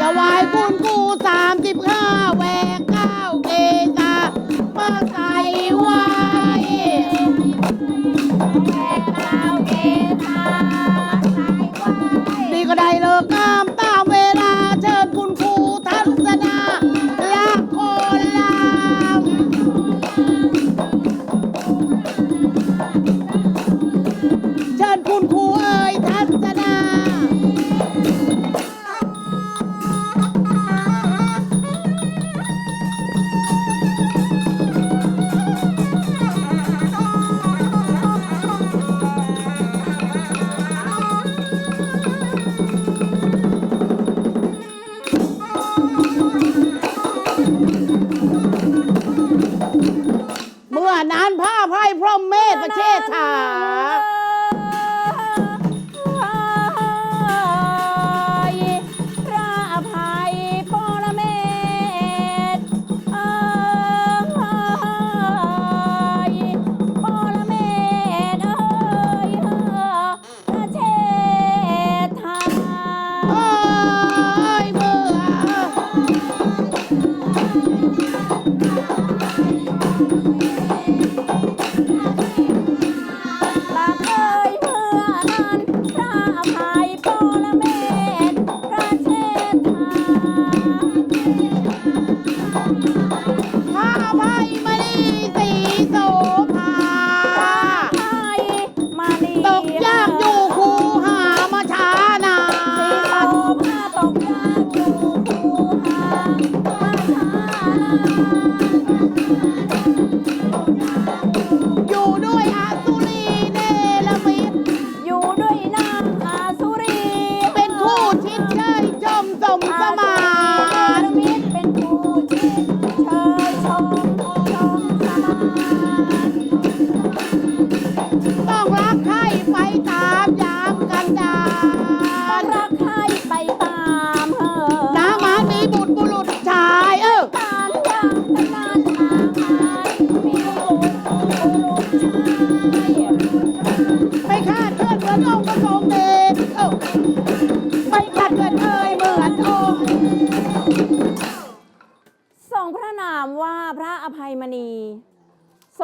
จะวายคุณกูสามสิบห้าว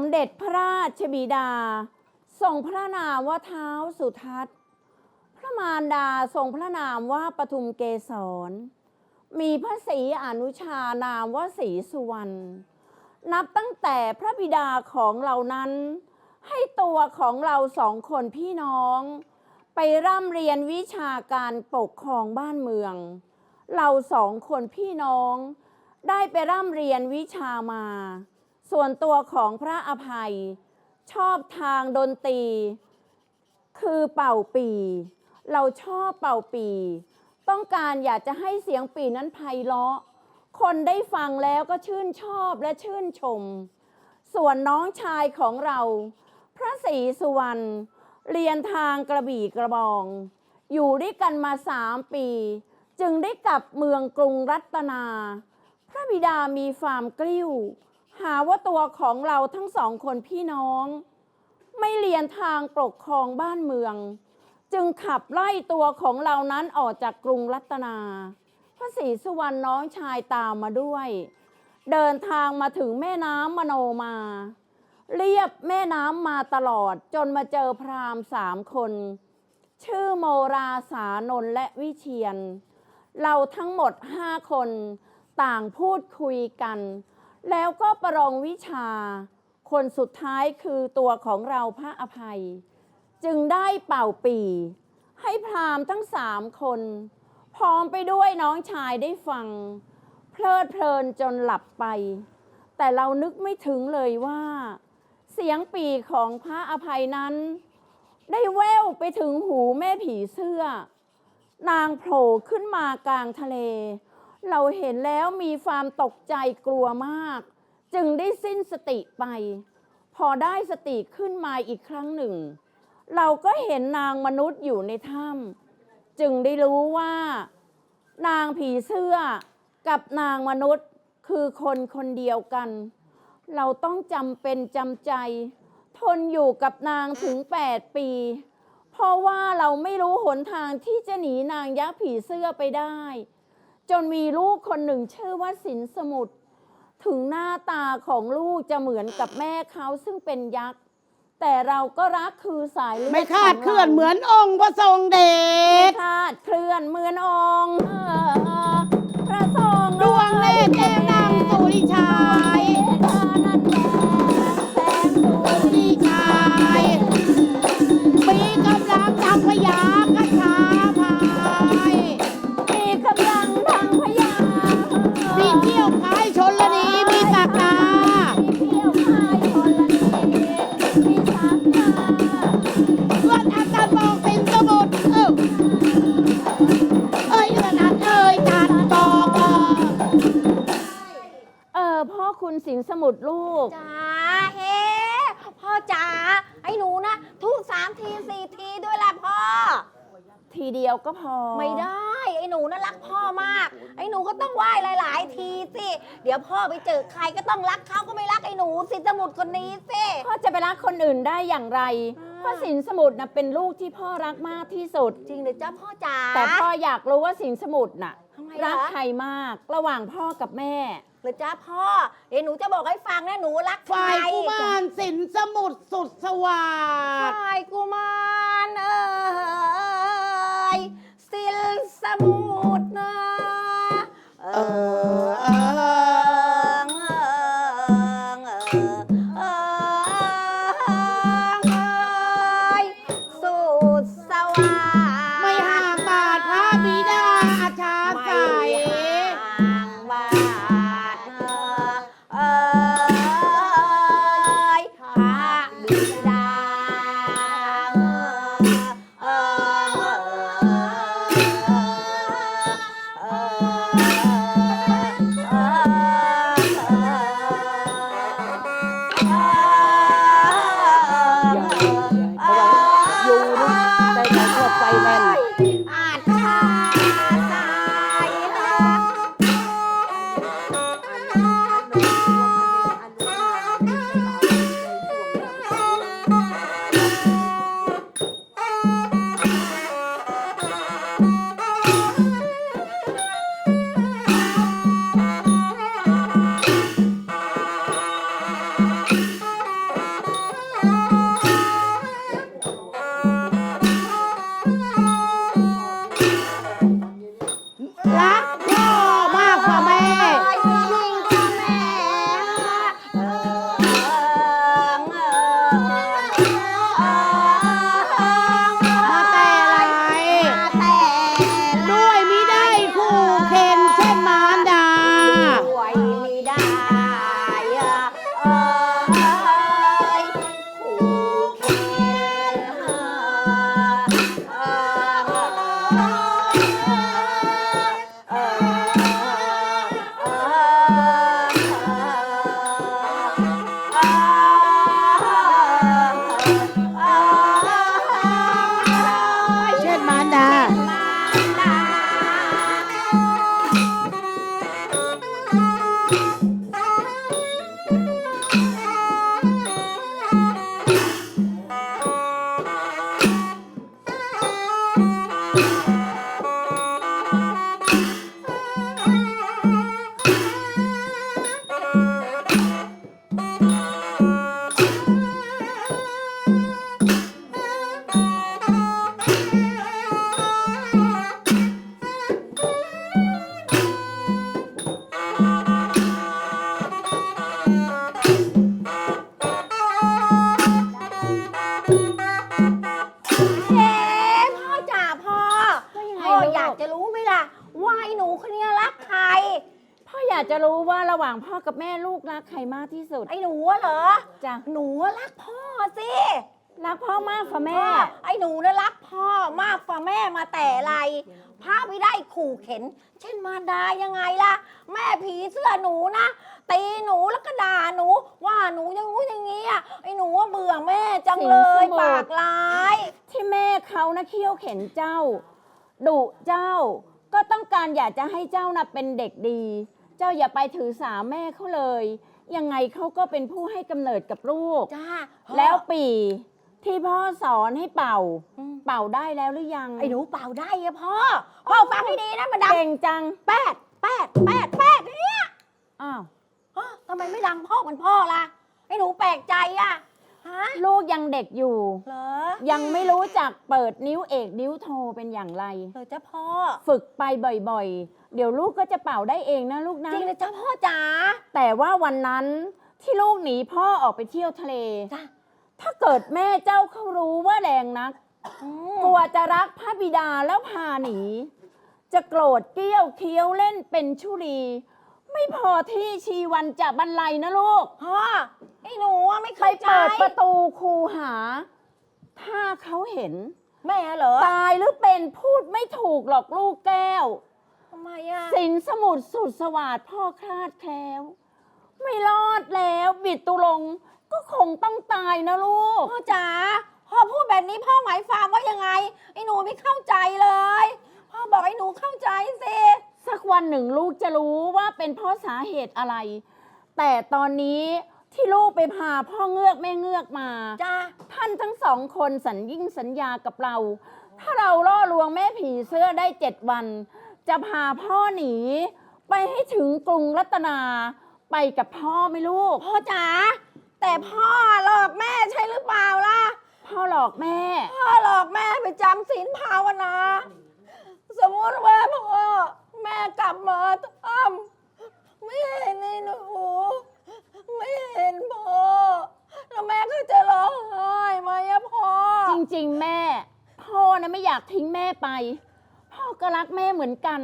มเด็จพระราชบิดา ทรงพระนามว่าเท้าสุทัศน์ พระมารดาทรงพระนามว่าปทุมเกศร มีพระศรีอนุชานามว่าศรีสุวรรณ นับตั้งแต่พระบิดาของเรานั้น ให้ตัวของเราสองคนพี่น้อง ไปร่ำเรียนวิชาการปกครองบ้านเมือง เราสองคนพี่น้อง ได้ไปร่ำเรียนวิชามา ส่วนตัวของพระอภัย ชอบทางดนตรี คือเป่าปี เราชอบเป่าปี ต้องการอยากจะให้เสียงปีนั้นไพเราะ คนได้ฟังแล้วก็ชื่นชอบและชื่นชม ส่วนน้องชายของเรา พระศรีสุวรรณเรียนทางกระบี่กระบอง อยู่ด้วยกันมาสามปี จึงได้กลับเมืองกรุงรัตนา พระบิดามีความกลิ้ว หาว่าตัวของเราทั้งสองคนพี่น้อง ไม่เรียนทางปกครองบ้านเมือง จึงขับไล่ตัวของเรานั้นออกจากกรุงรัตนา พระศรีสุวรรณน้องชายตามมาด้วย เดินทางมาถึงแม่น้ำมโนมา เรียบแม่น้ำมาตลอดจนมาเจอพราหมณ์สามคน ชื่อโมราสานนและวิเชียน เราทั้งหมดห้าคนต่างพูดคุยกัน แล้วก็ประลองวิชา คนสุดท้ายคือตัวของเราพระอภัย จึงได้เป่าปี ให้พราหมณ์ทั้งสามคน พร้อมไปด้วยน้องชายได้ฟัง เพลิดเพลินจนหลับไป แต่เรานึกไม่ถึงเลยว่า เสียงปีของพระอภัยนั้น ได้แว่วไปถึงหูแม่ผีเสื้อ นางโผล่ขึ้นมากลางทะเล เราเห็นแล้วมีความตกใจกลัวมาก จึงได้สิ้นสติไป พอได้สติขึ้นมาอีกครั้งหนึ่ง เราก็เห็นนางมนุษย์อยู่ในถ้ำจึงได้รู้ว่า นางผีเสื้อกับนางมนุษย์คือคนคนเดียวกัน เราต้องจำเป็นจำใจ ทนอยู่กับนางถึง 8 ปี เพราะว่าเราไม่รู้หนทางที่จะหนีนางยักษ์ผีเสื้อไปได้ จนมีลูกคนหนึ่งชื่อว่าสินสมุทรถึงหน้าตาของลูกจะเหมือนกับแม่เขาซึ่งเป็นยักษ์ แต่เราก็รักคือสายเลือดไม่คาดขงรเคลื่อนเหมือนองค์พระทรงเดไม่ชคาดเคลื่อนเหมือนองค์เอ่อพระทรงดวงเนตรแก้วนางสุริชายนั่นแหละแสงสุสุริชายมีกำลังทางพยาค ชนละนีมีตักนามีเที่ยวพายคนละนีมีชักนาเพื่อนอาการมองเป็นสมุดเออเอ้ยเอื้อนอัดเอ้ยจัดบอกเออเออพ่อคุณสินสมุทรลูก จ๋าเฮ้พ่อจ๋าไอ้หนูนะทุกสามทีสี่ทีด้วยแหละพ่อ ทีเดียวก็พอไม่ได้ไอ้ หนูน่ารักพ่อมาก ไอ้หนูก็ต้องไหว้หลาย ๆ ทีสิ เดี๋ยวพ่อไปเจอใครก็ต้องรักเขาก็ไม่รักไอ้หนูสิสมุดคนนี้สิ พ่อจะไปรักคนอื่นได้อย่างไร อ่า เพราะสินสมุทรนะเป็นลูกที่พ่อรักมากที่สุด จริงเลยจ้าพ่อจ๋าแต่พ่ออยากรู้ว่าสินสมุทรน่ะ ทำไมรักล่ะใครมากระหว่างพ่อกับแม่เลยจ้าพ่อ เดี๋ยวหนูจะบอกให้ฟังนะหนูรักใครฝ่ายกุมารสินสมุดสุดสวัสดฝ่ายกุมารเอ้ยสิล สมุดนะ เออ สุด ไอ้หนูอะเหรอ จ้ะ หนูอะรักพ่อสิรักพ่อมากฝ่าแม่ พ่อไอ้หนูนะรักพ่อมากกว่าแม่มาแต่ไรพระไม่ได้ขู่เข็น เช่นมารดายังไงล่ะ แม่ผีเสื้อหนูนะตีหนูแล้วก็ด่าหนู ว่าหนูอย่างงู้นอย่างงี้อะไอ้หนูว่าเบื่อแม่จังเลยสินสมุทร ปากร้าย ที่แม่เขานะเคี่ยวเข็นเจ้าดุเจ้า ก็ต้องการอยากจะให้เจ้านะเป็นเด็กดี เจ้าอย่าไปถือสาแม่เขาเลย ยังไงเขาก็เป็นผู้ให้กำเนิดกับลูก จ้าแล้วปีที่พ่อสอนให้เป่า อืมเป่าได้แล้วหรือยังไอ้หนูเป่าได้อะพ่อ พ่อฟังให้ดีนะมันดังเก่งจังแปดแปดแปดแปดเนี่ยอ้าว ฮะทำไมไม่ดังพ่อเหมือนพ่อล่ะไอ้หนูแปลกใจอะ ฮะลูกยังเด็กอยู่ เหรอยังไม่รู้จักเปิดนิ้วเอกนิ้วโทเป็นอย่างไร เหรอจ้าพ่อ ฝึกไปบ่อยๆ เดี๋ยวลูกก็จะเป่าได้เองนะลูกนะ จริงเลยจ้าพ่อจ๋า แต่ว่าวันนั้นที่ลูกหนีพ่อออกไปเที่ยวทะเล จ้าถ้าเกิดแม่เจ้าเขารู้ว่าแรงนักกลัวจะรักพระบิดาแล้วพาหนี จะโกรธเกลี้ยวเคี้ยวเล่นเป็นชุรี ไม่พอที่ชีวันจะบรรลัยนะลูก พ่อไอ้หนูอะไม่ไปเข้าใจเปิดประตูคูหา ถ้าเขาเห็น แม่เหรอตายหรือเป็นพูดไม่ถูกหรอกลูกแก้ว ทำไมอะสินสมุดสุดสวัสดพ่อคลาดแคล้ว ไม่รอดแล้วบิดตุลงก็คงต้องตายนะลูก พ่อจ๋าพ่อพูดแบบนี้พ่อหมายความว่ายังไงไอ้หนูไม่เข้าใจเลย พ่อบอกไอ้หนูเข้าใจสิ สักวันหนึ่งลูกจะรู้ว่าเป็นเพราะสาเหตุอะไร แต่ตอนนี้ที่ลูกไปพาพ่อเงือกแม่เงือกมา จ้าท่านทั้งสองคนสัญยิ่งสัญญากับเรา ถ้าเราล่อลวงแม่ผีเสื้อได้เจ็ดวัน จะพาพ่อหนี ไปให้ถึงกรุงรัตนา ไปกับพ่อไหมลูก พ่อจ๋าแต่พ่อหลอกแม่ใช่หรือเปล่าล่ะ พ่อหลอกแม่ พ่อหลอกแม่ไปจำศีลภาวนา สมมติว่าพ่อ แม่กลับมาอ้ำไม่เห็นไอ้หนูไม่เห็นพ่อแล้วแม่ก็จะร้องไห้ไหมอะพ่อ จริงๆ แม่ พ่อนะไม่อยากทิ้งแม่ไป พ่อก็รักแม่เหมือนกัน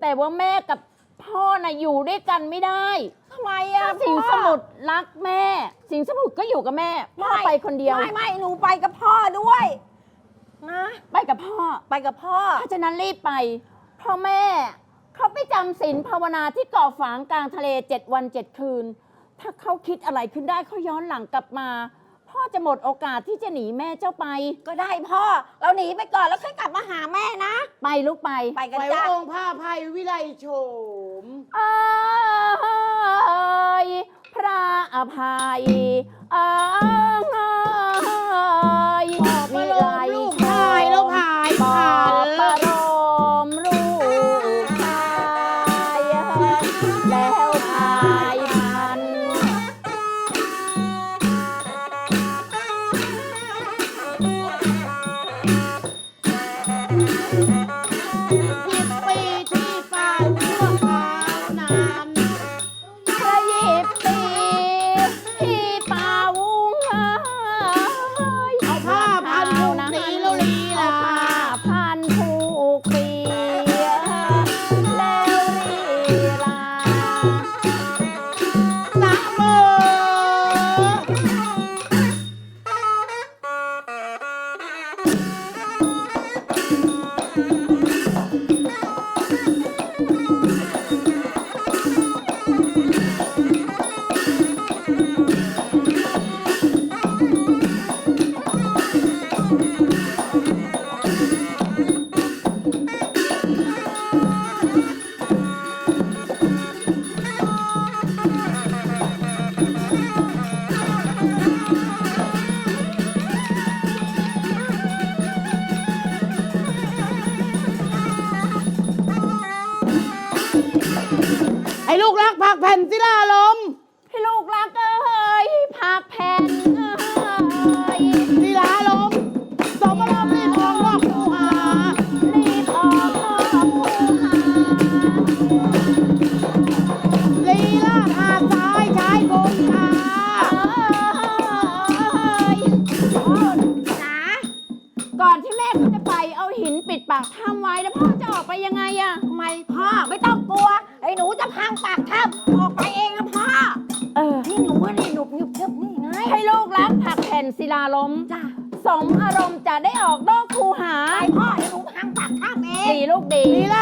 แต่ว่าแม่กับพ่อนะอยู่ด้วยกันไม่ได้ทำไมอะถ้าสิงพ่อ สมุทรรักแม่ สิงสมุทรก็อยู่กับแม่ พ่อไปคนเดียว ไม่ไม่หนูไปกับพ่อด้วยนะ ไปกับพ่อ ไปกับพ่อถ้าฉะนั้นรีบไปเพ่อแม่เขาไปจำศีลภาวนาที่เกาะฝางกลางทะเลเจ็ดวันเจ็ดคืน ถ้าเขาคิดอะไรขึ้นได้เขาย้อนหลังกลับมา พ่อจะหมดโอกาสที่จะหนีแม่เจ้าไป ก็ได้พ่อ เราหนีไปก่อนแล้วค่อยกลับมาหาแม่นะ ไปลูกไปไปกันไว้จ้า องค์พระอภัยวิไลโฉม เอยพระอภัยเอยปอบประโลมลูกพายแล้วพายปอขันบประโล ลูกดี ดีล้ว